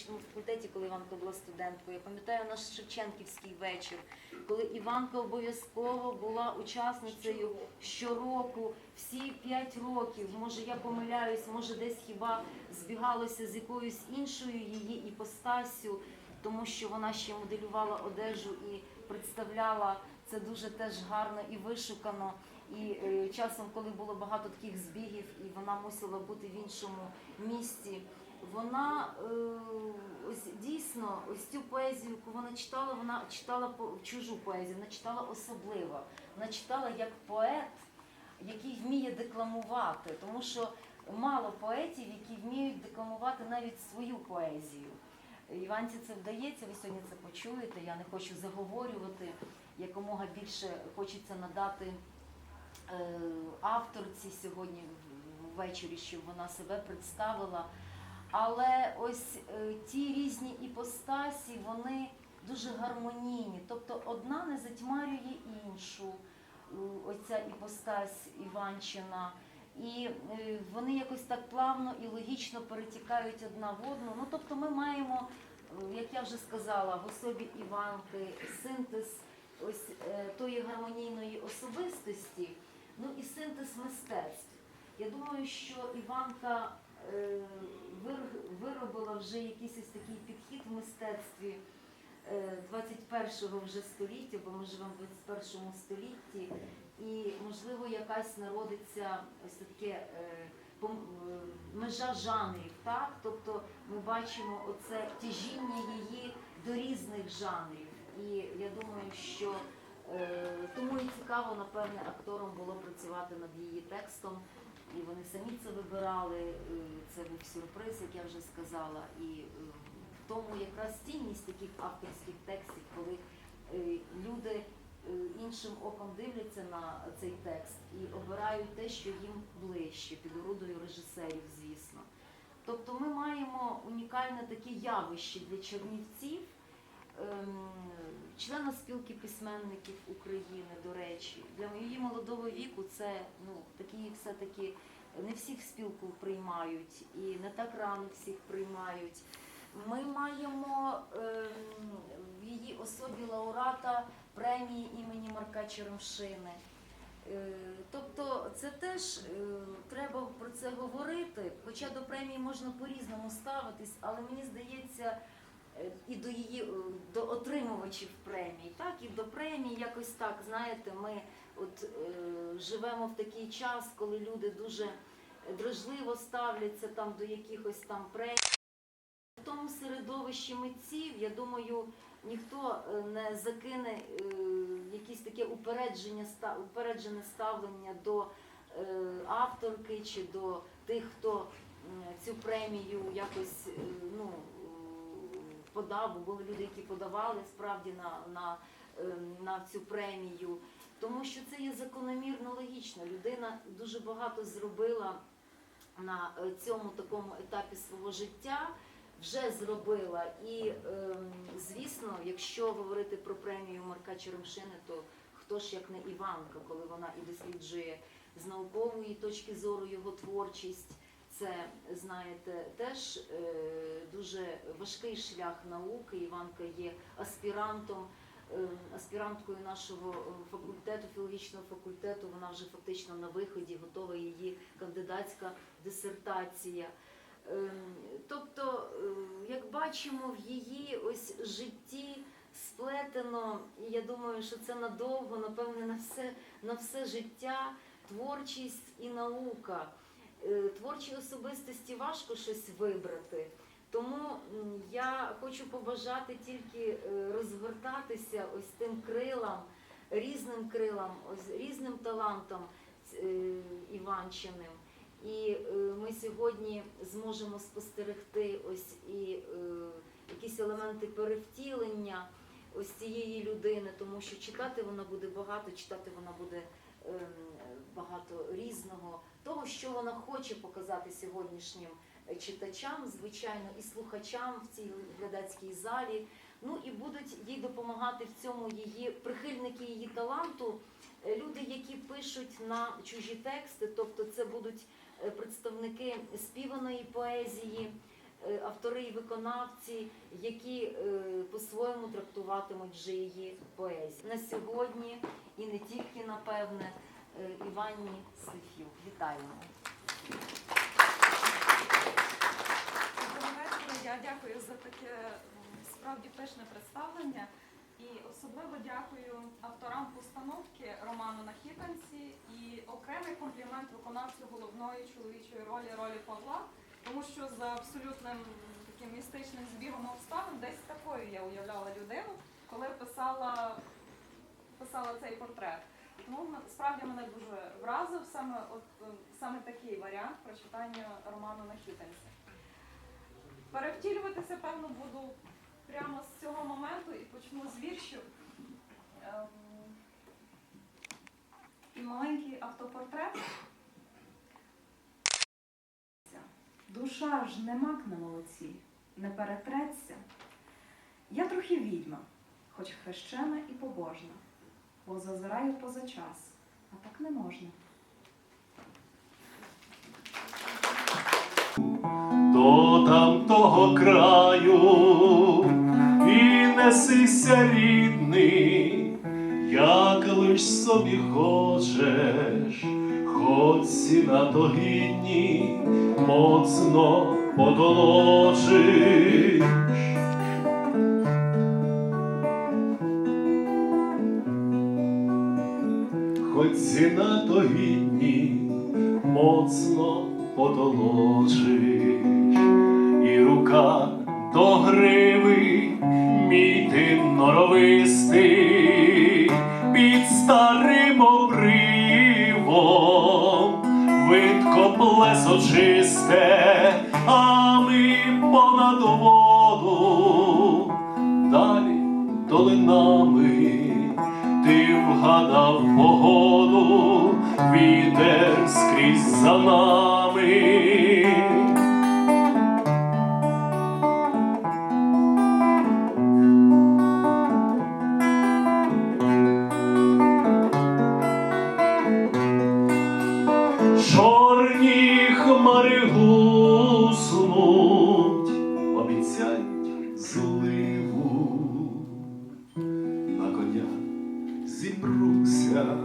філологічному факультеті, коли Іванка була студенткою. Я пам'ятаю наш Шевченківський вечір, коли Іванка обов'язково була учасницею щороку, всі п'ять років. Може, я помиляюсь, може, десь хіба збігалося з якоюсь іншою її іпостасю, тому що вона ще моделювала одежу і представляла це дуже теж гарно і вишукано. І е, часом, коли було багато таких збігів, і вона мусила бути в іншому місці, вона е, ось дійсно ось цю поезію, яку вона читала, вона читала чужу поезію, вона читала особливо. Вона читала як поет, який вміє декламувати, тому що мало поетів, які вміють декламувати навіть свою поезію. Іванці це вдається, ви сьогодні це почуєте. Я не хочу заговорювати. Якомога більше хочеться надати е, авторці сьогодні ввечері, щоб вона себе представила. Але ось е, ті різні іпостасі, вони дуже гармонійні. Тобто одна не затьмарює іншу, е, оця іпостась Іванчина. І е, вони якось так плавно і логічно перетікають одна в одну. Ну тобто ми маємо, як я вже сказала, в особі Іванки синтез ось тої гармонійної особистості, ну і синтез мистецтв. Я думаю, що Іванка вже якийсь ось такий підхід в мистецтві е, 21-го вже століття, бо ми живемо в 21 столітті, і можливо якась народиться ось таке е, е, межа жанрів, так? Тобто ми бачимо оце тяжіння її до різних жанрів. І я думаю, що е, тому і цікаво, напевне, акторам було працювати над її текстом. І вони самі це вибирали. Це був сюрприз, як я вже сказала. І е, в тому якраз цінність таких авторських текстів, коли е, люди е, іншим оком дивляться на цей текст і обирають те, що їм ближче, під орудою режисерів, звісно. Тобто ми маємо унікальне таке явище для чернівців, ем, члена спілки письменників України, до речі, для її молодого віку це ну такі все-таки не всіх спілку приймають і не так рано всіх приймають. Ми маємо ем, в її особі лауреата премії імені Марка Черемшини. Е, Тобто це теж е, треба про це говорити, хоча до премії можна по-різному ставитись, але мені здається, е, і до її е, до отримувачів премій, так і до премій, якось так, знаєте, ми от е, живемо в такий час, коли люди дуже дрожливо ставляться там до якихось там премій. В тому середовищі митців, я думаю, ніхто е, не закине е, якесь таке упередження, упереджене ставлення до е, авторки чи до тих, хто цю премію якось е, ну, подав, бо були люди, які подавали справді на, на, е, на цю премію. Тому що це є закономірно логічно. Людина дуже багато зробила на е, цьому такому етапі свого життя вже зробила. І ем, звісно, якщо говорити про премію Марка Черемшини, то хто ж як не Іванка, коли вона і досліджує з наукової точки зору його творчість. Це, знаєте, теж е, дуже важкий шлях науки. Іванка є аспірантом, аспіранткою нашого е, факультету, філологічного факультету. Вона вже фактично на виході, готова її кандидатська дисертація. Ем, Тобто, е, як бачимо, в її ось житті сплетено, і я думаю, що це надовго, напевне, на все, на все життя, творчість і наука. Е, Творчій особистості важко щось вибрати. Тому я хочу побажати тільки е, розгортатися ось тим крилам, різним крилам, ось різним талантам е, Іванчиним. І е, ми сьогодні зможемо спостерегти ось і якісь елементи перевтілення ось цієї людини, тому що читати вона буде багато, читати вона буде ем, багато різного, того, що вона хоче показати сьогоднішнім читачам, звичайно, і слухачам в цій глядацькій залі. Ну і будуть їй допомагати в цьому її прихильники її таланту, е, люди, які пишуть на чужі тексти, тобто це будуть е, представники співаної поезії, е, автори і виконавці, які по-своєму трактуватимуть вже її поезію. На сьогодні і не тільки, напевне, Іванні Слифюк. Вітаємо. Я дякую за таке справді пишне представлення. І особливо дякую авторам постановки Роману Нахітанці і окремий комплімент виконавцю головної чоловічої ролі ролі Павла, тому що за абсолютним таким містичним збігом обставин десь такою я уявляла людину, коли писала, писала цей портрет. Тому справді мене дуже вразив саме, от, ем, саме такий варіант прочитання роману Нахітанці. Перевтілюватися, певно, буду прямо з цього моменту і почну з віршів. Ем, І маленький автопортрет. Душа ж не мак на молоці, не перетреться. Я трохи відьма, хоч хрещена і побожна, бо зазираю поза час, а так не можна. до тамтого краю і несися рідний, як лиш собі хочеш, хоч ці на то гідні, моцно подолочиш. Хоч ціна то гідні, моцно потолочиш, і рука до гриви, мій ти норовистий, під старим обривом, видко плесо чисте, а ми понад воду, далі долинами ти вгадав погоду, вітер скрізь за нами. Зібруся,